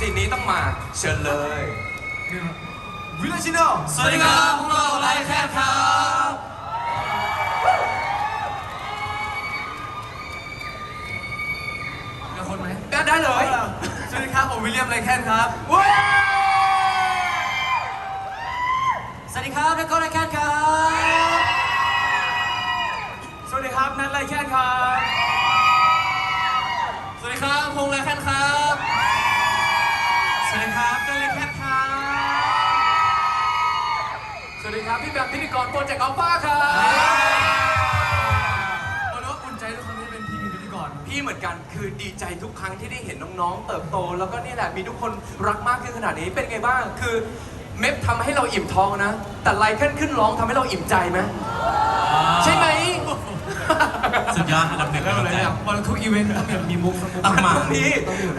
ซีนนี้ต้องมาเชิญเลย วิลเลชิโนสวัสดีครับพวกเราไลฟ์แคทครับมีคนไหมได้ได้เลยสวัสดีครับผมวิลเลียมไรแคนครับเว้ยสวัสดีครับนักกอล์ฟไลฟ์แคทครับ สวัสดีครับนัทไรแคนครับ พี่แบบพิธีกรโปรเจกต์อัลฟาครับวันนี้อุ่นใจทุกครั้งที่เป็นพี่มีพิธีกร พี่เหมือนกันคือดีใจทุกครั้งที่ได้เห็นน้องๆ เติบโต แล้วก็นี่แหละมีทุกคนรักมากขึ้นขนาดนี้เป็นไงบ้างคือเมฟทำให้เราอิ่มท้องนะ แต่ไลเคิลขึ้นร้องทำให้เราอิ่มใจไหมใช่ไหม สุดยอดอันดับหนึ่งเริ่มเลยเนี่ยวันทุกอีเวนต์ต้องมีมีมุกสักมุก ต้องมาต้องมี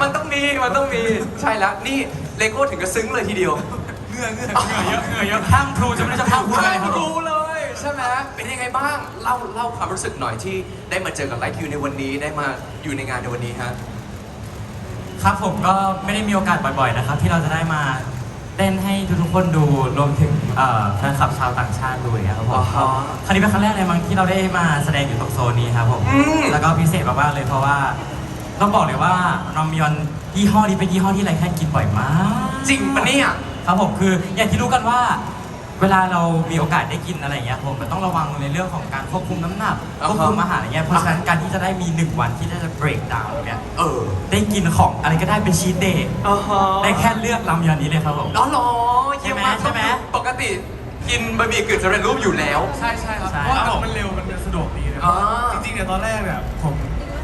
มันต้องมี มันต้องมี ใช่แล้ว นี่เลโก้ถึงกับซึ้งเลยทีเดียวเห งื่อเหงื่อเหงื่อเยอะเหงื่อเยอะห้ามครูจะไม่ได้จะห้ามพูดอะไรครับรู้เลย ใช่ไหมเป็นยังไงบ้าง เล่าเล่าความรู้สึกหน่อยที่ได้มาเจอกับไลค์คิวในวันนี้ได้มาอยู่ในงานในวันนี้ฮะ ครับผมก็ไม่ได้มีโอกาสบ่อยๆนะครับ ที่เราจะได้มาเต้นให้ทุกๆคนดูรวมถึงเอ่อแฟนคลับชาวต่างชาติดูอย่างเงี้ยครับผมอ๋อฮะครั้งนี้เป็นครั้งแรกเลยมั้งที่เราได้มาแสดงอยู่ตรงโซนนี้ครับผมอืม แล้วก็พิเศษมากๆเลยเพราะว่าต้องบอกเลยว่านอมยอนยี่ห้อนี้เป็นยี่ห้อที่ไรแค่กินบ่อยมาก จริงปะเนี่ย ครับผมคืออย่างที่รู้กันว่า เวลาเรามีโอกาสได้กินอะไรอย่างเงี้ยผมมันต้องระวังในเรื่องของการควบคุมน้ำหนักอ่าฮะควบคุมอาหารอย่างเงี้ยเพราะฉะนั้นการที่จะได้มีหนึ่งวันที่ได้จะ break down เนี่ยเออได้กินของอะไรก็ได้เป็นชีตเดย์อ๋อฮะได้แค่เลือกลำยอนนี้เลยครับผม อ๋อเหรอเยี่ยมมากใช่ไหม ปกติกินบะหมี่กึ่งสำเร็จรูปอยู่แล้ว ใช่ใช่ครับ ใช่เพราะว่ามันเร็วมันสะดวกดีนะอ่าจริงๆเนี่ยตอนแรกเนี่ยผมแ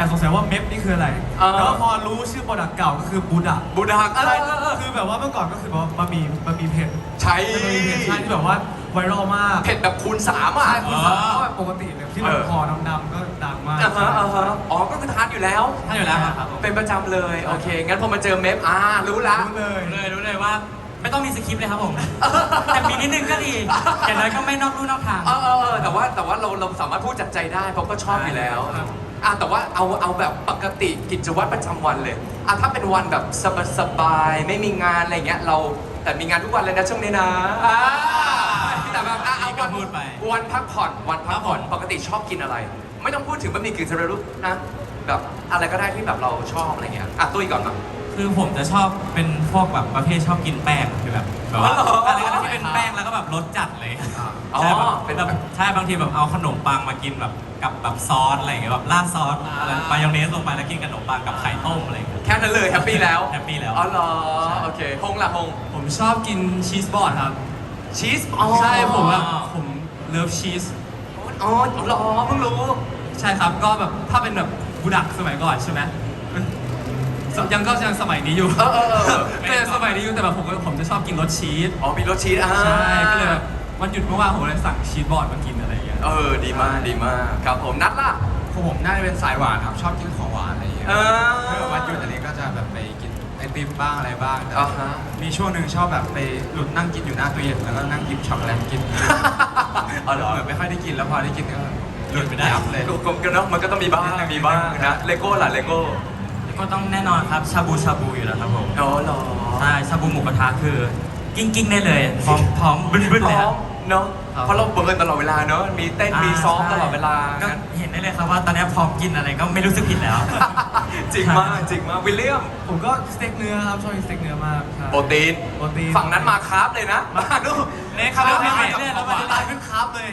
อบสงสัยว่าเมฟนี่คืออะไรอ่าแต่ว่าพอรู้ชื่อโปรดักต์เก่าก็คือบูดะบูดาเอใช่อเออเออ คือแบบว่าเมื่อก่อนก็คือแบบว่าบะหมี่บะหมี่เผ็ดใช่เป็นบะหมี่เผ็ดใช่ที่แบบว่าไวรัลมากเผ็ดแบบคูณสามอะ ใช่คุณสาวก็แบบปกติเลยที่มันเออ คอดำๆก็ดังมาก อ่าฮะอ่าฮะอ๋อ ก็คือทานอยู่แล้วทานอยู่แล้วครับผม เป็นประจำเลย โอเค งั้นพอมาเจอเมฟอ่า รู้ละ รู้เลย รู้เลยรู้เลยว่า ไม่ต้องมีสคริปต์เลยครับผม แต่มีนิดนึงก็ดีอย่างน้อยก็ไม่นอกลู่นอกทาง เออเออเออแต่ว่าแต่ว่าเราเราสามารถพูดจากใจได้เพราะก็ชอบอยู่แล้วครับ อะแต่ว่าเอาเอาแบบปกติกิจวัตรประจำวันเลยอะถ้าเป็นวันแบบสบายสบายๆไม่มีงานอะไรเงี้ยเราแต่มีงานทุกวันเลยนะช่วงนี้นะอ่าแต่แบบอะเอานี่ก็วันพูดไป วันพักผ่อนวันพักผ่อนปกติชอบกินอะไร ไม่ต้องพูดถึงบะหมี่กึ่งสำเร็จรูปนะแบบอะไรก็ได้ที่แบบเราชอบอะไรเงี้ยอะตุ้ยก่อนมา คือผมจะชอบเป็นพวกแบบประเภทชอบกินแป้งคือแบบแบบว่าอ๋อเหรออ อะไรก็ได้ที่เป็นแป้งแล้วก็แบบรสจัดเลยอ๋ อ ใช่แบบเป็นแบบใช่บางทีแบบเอาขนมปังมากินแบบกับแบบซอสอะไรอย่างเงี้ยแบบราดซอสอะไรมายองเนสลงไปแล้วกินกับขนมปังกับไข่ต้มอะไรอย่างเงี้ย แค่นั้นเลยแฮปปี้แล้วแฮปปี้แล้ว อ๋อเหรอโอเคฮงล่ะฮง ผมชอบกินชีสบอร์ดครับ ชีสอ๋อใช่ผมแบบผมเลิฟชีส อ๋อเหรอเพิ่งรู้ ใช่ครับก็แบบถ้าเป็นแบบบูดักสมัยก่อนใช่ไหมมันยังก็ยังสมัยนี้อยู่เออเออเออ ก็ยังสมัยนี้อยู่แต่แบบผมก็ผมจะชอบกินรสชีส อ๋อมีรสชีสอ่า ใช่ก็เลยแบบ วันหยุดเมื่อวานผมเลยสั่งชีสบอร์ดมากินอะไรอย่างเงี้ย เออดีมากดีมากครับผมนัดล่ะ ของผมน่าจะเป็นสายหวานครับชอบกินของหวานอะไรอย่างเงี้ยเออเมื่อวันหยุดอันนี้ก็จะแบบไปกินไอติมบ้างอะไรบ้างแต่อ่าฮะ มีช่วงหนึ่งชอบแบบไปหลุดนั่งกินอยู่หน้าตู้เย็นแล้วก็นั่งหยิบช็อกโกแลตกินอ๋อเหรอเหมือนไม่ค่อยได้กินแล้วพอได้กินก็หลุดไปได้ยับเลยกลมๆกันเนาะมันก็ต้องมีบ้างมีบ้างนะเลโก้ล่ะเลโก้ก็ต้องแน่นอนครับชาบูชาบูอยู่แล้วครับผมอ๋อเหรอ ใช่ชาบูหมูกระทะคือ กิ้งกิ้งๆได้เลยพร้อมพร้อมบึ้นบึ้นๆเลยพคร้รัอบม เนาะครับเพราะเราเบิร์นตลอดเวลาเนาะมีเต้นมีซ้อมตลอดเวลาก็งั้นเห็นได้เลยครับว่าตอนนี้พร้อมกินอะไรก็ไม่รู้สึกผิดแล้ว จริงมากจริงมากวิลเลียมผมก็สเต็กเนื้อครับชอบกินสเต็กเนื้อมากใช่โปรตีนโปรตีนฝั่งนั้นมาคาร์บเลยนะมาดูเล็กครับคาร์บไม่ไม่ไม่ไม่ไม่เราไปไลน์เป็นคราฟเลย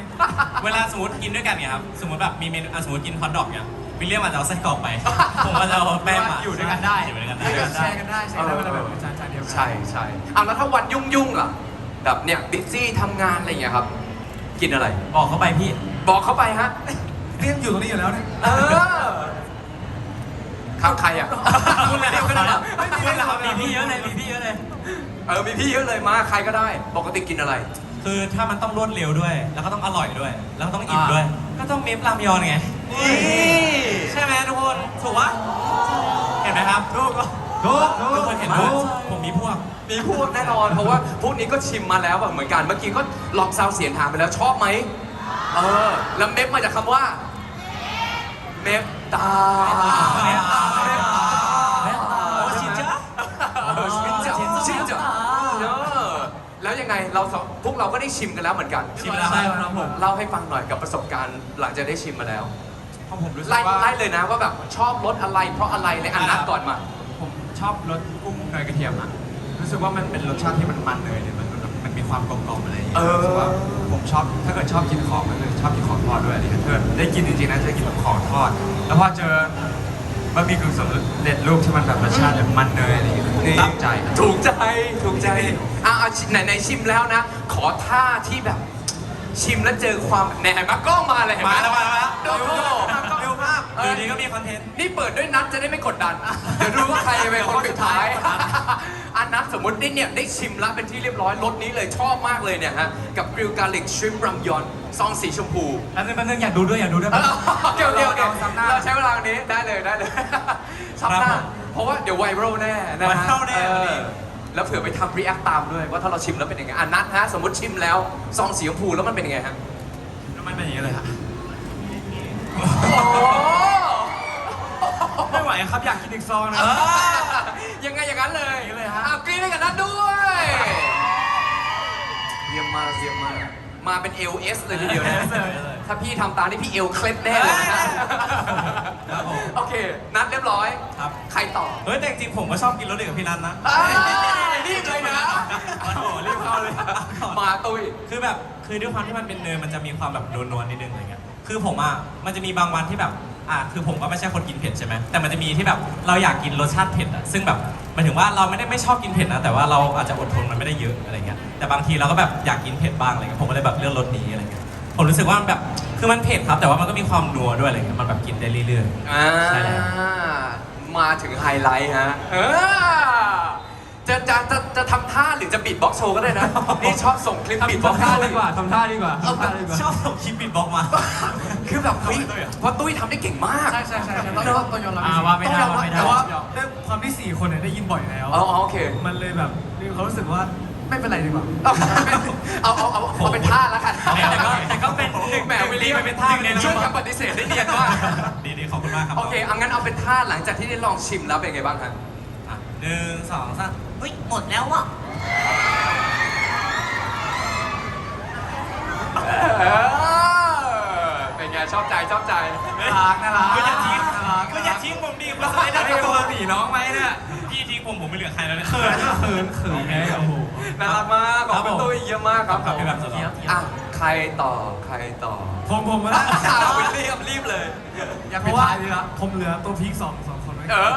เวลาสมมติกินด้วยกันเนี่ยครับสมมติแบบมีเมนูอะสมมติกินฮอทดอกเนี่ยวิลเลียมอาจจะเอาไส้กรอกไป ผมก็จะเอาแป้งมาอยู่ด้วยกันได้อยู่ด้วยกันให้ได้กันแชร์กันได้แชร์ได้เวลาแบบเป็นจานจานเดียวกัใช่ใช่เอาแล้วถ้าวันยุ่งยุ่งๆล่ะ แบบเนี่ยบิ๊ซี่ทำงานอะไรอย่างเงี้ยครับ กินอะไร บอกเขาไปพี่บอกเขาไปฮะ เรียนอยู่ตรงนี้อยู่แล้วเนี่ยเออครับใครอะคุณไม่เดียวก็ได้นะไม่มีครับมีพี่เยอะเลยมีพี่เยอะเลย เออมีพี่เยอะเลยมาใครก็ได้ ปกติกินอะไร คือถ้ามันต้องรวดเร็วด้วย แล้วก็ต้องอร่อยด้วย แล้วก็ต้องอิ่มด้วย ก็ต้องเมฟรามยอนไงนี่ใช่ไหมทุกคนถูกปะเห็นไหมครับถูกถูกถูกทุกคนเห็นว่าผมมีพวก มีพูดแน่นอน เพราะว่าพวกนี้ก็ชิมมาแล้วแบบเหมือนกันเมื่อกี้ก็ลองซาวเสียงถามไปแล้วชอบไหมเออแล้วเมฟมาจากคำว่าเมฟตาเมฟตาเมฟตาโอ้ชินจ้าชินจ้าชินจ้าเออแล้วยังไงเราสองพวกเราก็ได้ชิมกันแล้วเหมือนกันชิมแล้วใช่รับผมเล่าให้ฟังหน่อยกับประสบการณ์หลังจากได้ชิมมาแล้วผมรู้สึกไล่ว่าไล่เลยนะว่าแบบชอบรสอะไรเพราะอะไรเลยอันนัดก่อนมาผมชอบรสกุ้งเนยกระเทียมอะ รู้สึกว่ามันเป็นรสชาติที่มันมันเนยเนี่ยมันมันมันมีความกลมกล่อมอะไรอย่างเงี้ยเออ รู้สึกว่าผมชอบถ้าเกิดชอบกินของก็คือชอบกินของทอดด้วยอันนี้ถ้าเกิดได้กินจริงๆนะจะกินแบบของทอด แล้วพอเจอบะหมี่กึ่งสำเร็จรูปที่มันแบบรสชาติแบบมันเนยอะไรอย่างเงี้ยตั้งใจ ถูกใจถูกใจอะเอาไหนไหนชิมแล้วนะ ขอท่าที่แบบ ชิมแล้วเจอความแหนมากล้องมาเลยเห็นไหมมาแล้วมาแล้วโอ้โหเร็วมากเออเดี๋ ยวนี้ก็มีคอนเทนต์ นี่เปิดด้วยนัดจะได้ไม่กดดัน เดี๋ยวรู้ว่าใครเป็นคนสุดท้าย อันนัดสมมติได้เนี่ยได้ชิมแล้วเป็นที่เรียบร้อยรสนี้เลยชอบมากเลยเนี่ยฮะ กับกริลการลิกชริมรัมยอน ซองสีชมพูแป๊บนึงแป๊บนึงอยากดูด้วยอยากดูด้วยเออโอเคโอเคโอเคเราซ้ำหน้าเราใช้เวลาตรงนี้ได้เลยได้เลยซ้ำหน้าครับผมเพราะว่าเดี๋ยวไวรัลแน่นะฮะไวรัลแน่เอวันนี้อแล้วเผื่อไปทำรีแอคตามด้วยว่าถ้าเราชิมแล้วเป็นยังไงอันนัดฮะสมมติชิมแล้วซองสีชมพูแล้วมันเป็นยังไงฮะแล้วมันเป็นอย่างนี้เลยฮะโอ้โห ไม่ไหวครับอยากกินอีกซองนะยังไงอย่างนั้นเลยเลยฮะอ้าวกรี๊ดให้กับนัดด้วยเยี่ยมมากเยี่ยมมากมาเป็น LS เลยทีเดียวนะ ถ้าพี่ทำตามนี่พี่เอวเคล็ดแน่เลยนะครับผมโอเค นัดเรียบร้อยครับ ใครต่อเฮ้ยแต่จริงๆผมก็ชอบกินรสเด็กกับพี่นันนะเอ้ยรีบเลยนะ โอ้โหรีบเข้าเลย มาตุ้ยคือแบบคือด้วยความที่มันเป็นเนยมันจะมีความแบบนวลๆนิดนึงอะไรเงี้ยคือผมอะมันจะมีบางวันที่แบบ อะคือผมก็ไม่ใช่คนกินเผ็ดใช่ไหมแต่มันจะมีที่แบบเราอยากกินรสชาติเผ็ดอะซึ่งแบบหมายถึงว่าเราไม่ได้ไม่ชอบกินเผ็ดนะแต่ว่าเราอาจจะอดทนมันไม่ได้เยอะอะไรเงี้ยแต่บางทีเราก็แบบอยากกินเผ็ดบ้างอะไรเงี้ยผมก็เลยแบบเลือกรสนี้อะไรเงี้ยผมรู้สึกว่ามันแบบคือมันเผ็ดครับแต่ว่ามันก็มีความนัวด้วยอะไรเงี้ยมันแบบกินได้เรื่อย อ่าใช่แล้ว มาถึงไฮไลท์ฮะเออ จะจะจะจะทำท่าหรือจะบีทบ็อกซ์โชว์ก็ได้นะ นี่ชอบส่งคลิปบีทบ็อกซ์ทำท่าดีกว่าทำท่าดีกว่าเอาทำท่าดีกว่าๆชอบส่งคลิปบิดบอกมา คือแบบเฮ้ยตุ้ยอะเพราะตุ้ยทำได้เก่งมากใช่ใช่ใช่ใช่ต้องยอมต้องยอมรับอ่าว่าไม่ได้ต้องยอมรับว่าไม่ได้แต่ว่าด้วยความที่สี่คนเนี่ยได้ยินบ่อยแล้วอ๋ออ๋อโอเค มันเลยแบบมีความรู้สึกว่าไม่เป็นไรดีกว่า เอาเอาเอาเอาเป็นท่าแล้วกันแต่ก็แต่ก็เป็นหนึ่งแหมวิลลี่มันเป็นท่าเลยนะช่วยคำปฏิเสธได้เนียนมากดีๆขอบคุณมากครับ โอเคเอางั้นเอาเป็นท่าหลังจากที่ได้ลองชิมแล้วเป็นไงบ้างฮะอะหนึ่งสองสาม เฮ้ยหมดแล้วอะเออเป็นไงชอบใจชอบใจน่ารักน่ารักก็อย่าทิ้งน่ารักก็อย่าทิ้งผมดิมาสไลด์ได้ตัวหนีน้องไหมเนี่ยพี่ทิ้งผมผมไม่เหลือใครแล้วเนี่ยเขินเขินเขินไงโอ้โหน่ารักมากขอบคุณครับผมตุ้ยเยี่ยมมากครับครับพี่แบบสดอะใครต่อใครต่อ ผมผมมาแล้วอ้าววิลลี่รีบเลย อยากเพราะว่าผมเหลือตัวพีคสองสองคนไว้เออ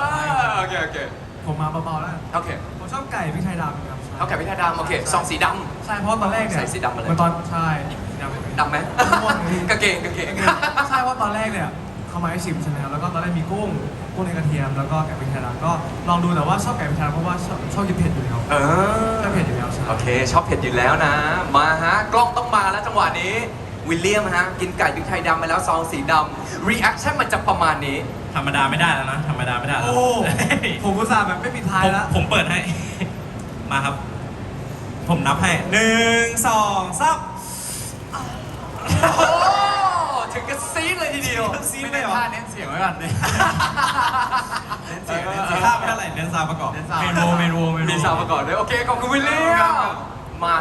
โอเคโอเค ผมมาเบาๆแล้วโอเคผมชอบไก่พริกไทยดำครับเอาแกะพิธาดำโอเคซองสีดใช่เพราะตอนแรกเนี่ยใส่สีดำมาเลย มันตอนใช่สีดำเลยำดำไหมม่วงเลยกางเกงกางเกงใช่เพราะตอนแรกเนี่ยเขามาให้ชิมใช่ไหมครับแล้วก็ตอนแรกมีกุ้งกุ้งในกระเทียมแล้วก็ไก่พริกไทยดำก็ลองดูแต่ว่าชอบไก่พริกไทยดำเพราะว่าชอบชอบกินเผ็ดอยู่แล้วเออชอบเผ็ดอยู่แล้วใช่โอเคชอบเผ็ดอยู่แล้วนะ มาฮะกล้องต้องมาแล้วจังหวะนี้ วิลเลียมฮะกินไก่พริกไทยดำไปแล้วซองสีดำรีแอคชั่นมันจะประมาณนี้ ธรรมดาไม่ได้แล้วนะ ธรรมดาไม่ได้แล้วโอ้ ผมอุตส่าห์แบบไม่ปิดท้ายผมแล้ว ผมเปิดให้ มาครับ ผมนับให้หนึ่งสองสาม โอ้ ถึงกับซีดเลยทีเดียวซีดเลยเหรอเน้นเสียงไว้ก่อนเลยเน้นเสียงเน้นเสียงภาพไม่เท่าไหร่เน้นซาวประกอบเน้นซาวเมนโรเมนโรเมนโรมีสาวมาก่อนด้วย โอเค ขอบคุณวิลเลียม มา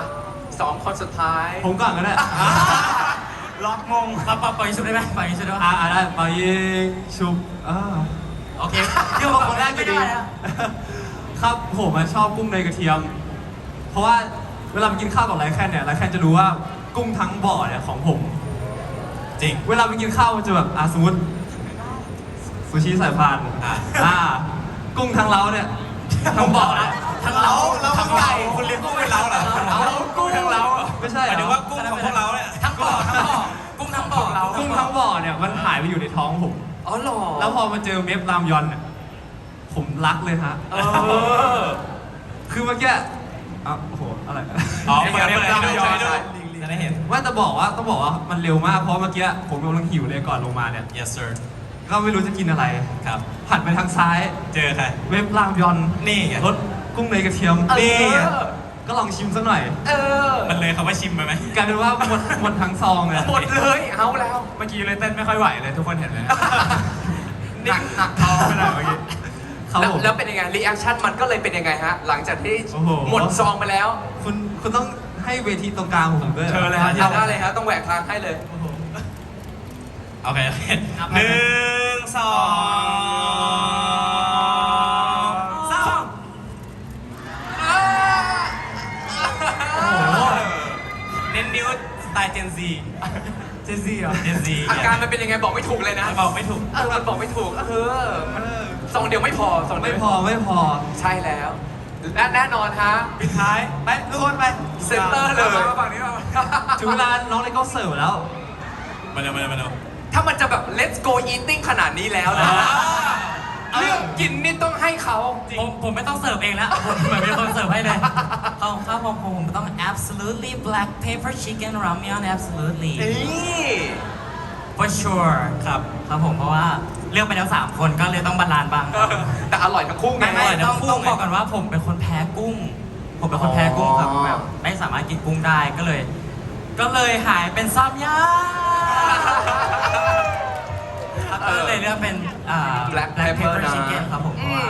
สองคนสุดท้าย ผมก่อนก็ได้ ล็อกงงปะปะปล่อยชุบได้ไหมปล่อยชุบได้ไหมอ่าได้ไปยิงชุบอ่าโอเคเดี๋ยวมาคนแรกอยู่ดี ครับผมอะชอบกุ้งในกระเทียม เพราะว่าเวลาไปกินข้าวกับไรแคนเนี่ยไรแคนจะรู้ว่ากุ้งทั้งบ่อเนี่ยของผม จริง เวลาไปกินข้าวมันจะแบบอะสมมติซูชิสายพานอะอ่ากุ้งทั้งเล้าเนี่ยทั้งบ่อเนี่ยทั้งเล้าทั้งไก่คุณเลี้ยงกุ้งเป็นเล้าเหรอเอากุ้งทั้งเล้าอะไม่ใช่หเหรมายถึงอว่ากุ้งของพวกเราเนี่ยทั้ง บ่อทั้งบ่อกุ้งทั้งบ่อเรากุ้งทั้งบ่อเนี่ยมันหายไปอยู่ในท้องผม อ๋อเหรอ แล้วพอมาเจอเมฟรามยอนเนี่ยผมรักเลยฮะเออ คือเมื่อกี้อะโอ้โหอะไรอ๋อเปิดเปิดให้ดูเปิดให้ดูจะได้เห็น ว่าจะบอกว่าต้องบอกว่ามันเร็วมากเพราะเมื่อกี้ผมกำลังหิวเลยก่อนลงมาเนี่ย yes sir ก็ไม่รู้จะกินอะไรครับหันไปทางซ้าย เจอใครเว็บรามยอน นี่ไงรสกุ้งในกระเทียมเออนี่ไง ก็ลองชิมสักหน่อย เออมันเลยคำว่าชิมไปไหมกลายเป็นว่าหมดหมดทั้งซองเลยหมดเลยเอาแล้วเมื่อกี้เลยเต้นไม่ค่อยไหวเลยทุกคนเห็นไหมนี่หนักท้องไปหน่อยเมื่อกี้ครับแล้วผมแล้วเป็นยังไงรีแอคชั่นมันก็เลยเป็นยังไงฮะ หลังจากที่โอ้โห หมดซองไปแล้วคุณคุณต้องให้ให้เวทีตรงกลางของผมด้วยเชิญเลยฮะ เอาได้เลยฮะต้องแหวกทางให้เลย โอเคโอเคหนึ่งสอง เจซี่เหรอเจนซีอาการมันเป็นยังไงบอกไม่ถูกเลยนะบอกไม่ถูกเออมันบอกไม่ถูกเออมันสองเดียวไม่พอสองเดีไม่ยวพอไม่พอใช่แล้วและแน่นอนฮะปิดท้ายไปทุกคนไปเซ็นเตอร์เลยมาฝั่งนี้มาถึงเวลาน้องเล็กก็เสิร์ฟแล้วมาเร็วมาเร็วมาเร็วถ้ามันจะแบบ let's go eating ขนาดนี้แล้วนะ เรื่องกินนี่ต้องให้เขาผมผมไม่ต้องเสิร์ฟเองแล้วผมเหมือนมีคนเสิร์ฟให้เลยเอาครับผมผมต้อง absolutely black pepper chicken ramyeon absolutely นี่ for sure ครับครับผมเพราะว่าเลือกไปแล้ว3คนก็เลยต้องบาลานซ์บ้างแต่อร่อยทั้งคู่ไง ไม่ไม่อร่อยทั้ต้องงคู่ต้องไงบอกก่อนว่าผมเป็นคนแพ้กุ้ง ผมเป็นคนแพ้กุ้งครับอ๋อ แบบไม่สามารถกินกุ้งได้ก็เลย ก็เลยหายเป็นซับย่าครับ ก็เลยเลือกเป็นอ่า black pepper นะ chicken ครับผมเพราะว่า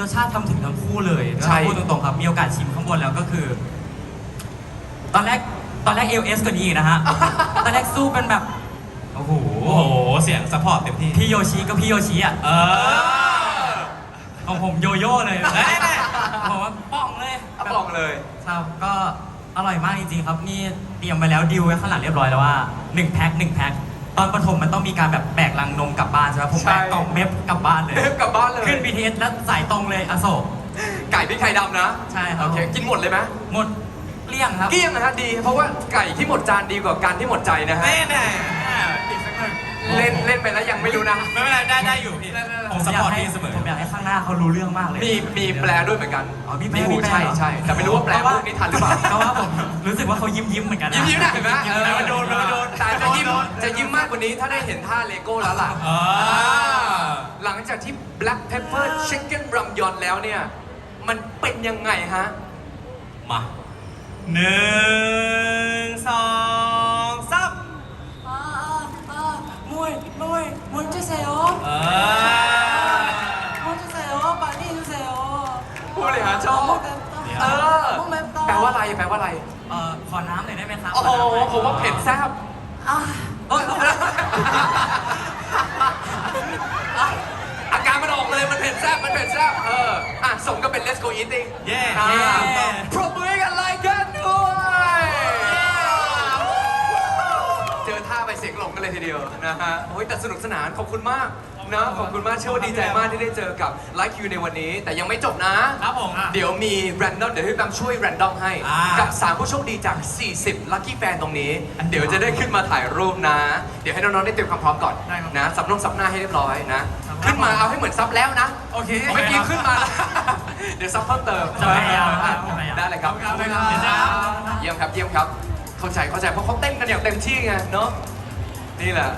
รสชาติทำถึงทั้งคู่เลยใช่ ถ้าพูดตรงๆครับ มีโอกาสชิมข้างบนแล้วก็คือ ตอนแรกตอนแรกเอลเอสกว่านี้อีกนะฮะ ตอนแรกสู้เป็นแบบ โอ้โห โอ้โห เสียงซัพพอร์ตเต็มที่ พี่โยชิก็พี่โยชิอะ เออของผมโยโย่เลยเอ้ยแน่ผมว่าป้องเลยอะบอกเลย ครับก็อร่อยมากจริงๆครับ นี่เตรียมไปแล้วดิวไว้ข้างหลังเรียบร้อยแล้วว่า 1 แพ็ค1แพ็ค อนประถมมันต้องมีการแบบแบกลังนมกลับบ้านใช่ไหมผมใช่ แบกกล่องเมฟกลับบ้านเลยเทปกลับบ้านเลยขึ้น BTS แล้วสายตรงเลยอโศก ไก่พริกไทยดำนะใช่ครับ โอเคกินหมดเลยไหมหมดเกลี้ยงครับเกลี้ยงนะฮะดี เพราะว่าไก่ที่หมดจานดีกว่าการที่หมดใจนะฮะแน่แน่อีกสักหนึ่งเล่นเล่นไปแล้วยังไม่รู้นะ ไม่เป็นไรได้ได้อยู่พี่ ผมซัพพอร์ตพี่เสมอผมอยากให้ข้างหน้าเขารู้เรื่องมากเลย มีมีแปลด้วยเหมือนกันอ๋อมีแปลมีมีแปลใช่เหรอใช่แต่ไม่รู้ว่าแปลพวกนี้ทันหรือเปล่าเพราะว่าผมรู้สึกว่าเขายิ้มยิ้มๆเหมือนกันนะยิ้มยิ้มๆนะเห็นไหมยิ้เอๆอโดนโดนโดนแต่จะยิ้มจะยิ้มมากกว่านี้ถ้าได้เห็นท่าเลโก้แล้วล่ะอ่าหลังจากที่ Black Pepper Chicken Ramyeon แล้วเนี่ย มันเป็นยังไงฮะมาหนึ่งสองสามอ่าอ่าอ่ามวยมวยมวยจะเซลเผู้บริหารชอบ เออแปลว่าอะไร แปลว่าอะไร เอ่อขอน้ำหน่อยได้ไหมครับโอ้โห ผมว่าเผ็ดแซ่บอะโอ้ยอาการมันออกเลย มันเผ็ดแซ่บ มันเผ็ดแซ่บ เออ อะ สมก็เป็น Let's go eating เย้อ่าเย้ปรบมือให้กันไลค์กันด้วยเจอท่าไปเสียงหลงกันเลยทีเดียวนะฮะ โอ้ยแต่สนุกสนาน ขอบคุณมาก นะขอบคุณมากเชื่อว่าดีใจมากที่ได้เจอกับ Like You ในวันนี้ แต่ยังไม่จบนะ ครับผม เดี๋ยวมี random เดี๋ยวพี่แบมช่วย random ให้ อ่ากั กับ 3 ผู้โชคดีจาก 40 lucky fan ตรงนี้ เดี๋ยวจะได้ขึ้นมาถ่ายรูปนะ เดี๋ยวให้น้องๆได้เตรียมความพร้อมก่อนได้ครับนะซับลงซับหน้าให้เรียบร้อยนะ ขึ้นมาเอาให้เหมือนซับแล้วนะโอเคเมื่อกี้ขึ้นมาเดี๋ยวซับเพิ่มเติมจะพยายามอะจะพยายามได้เลยครับขอบคุณครับ เยี่ยมครับเยี่ยมครับ เข้าใจเข้าใจเพราะเขาเต้นกันอย่างเต็มที่ไงเนาะนี่แหละ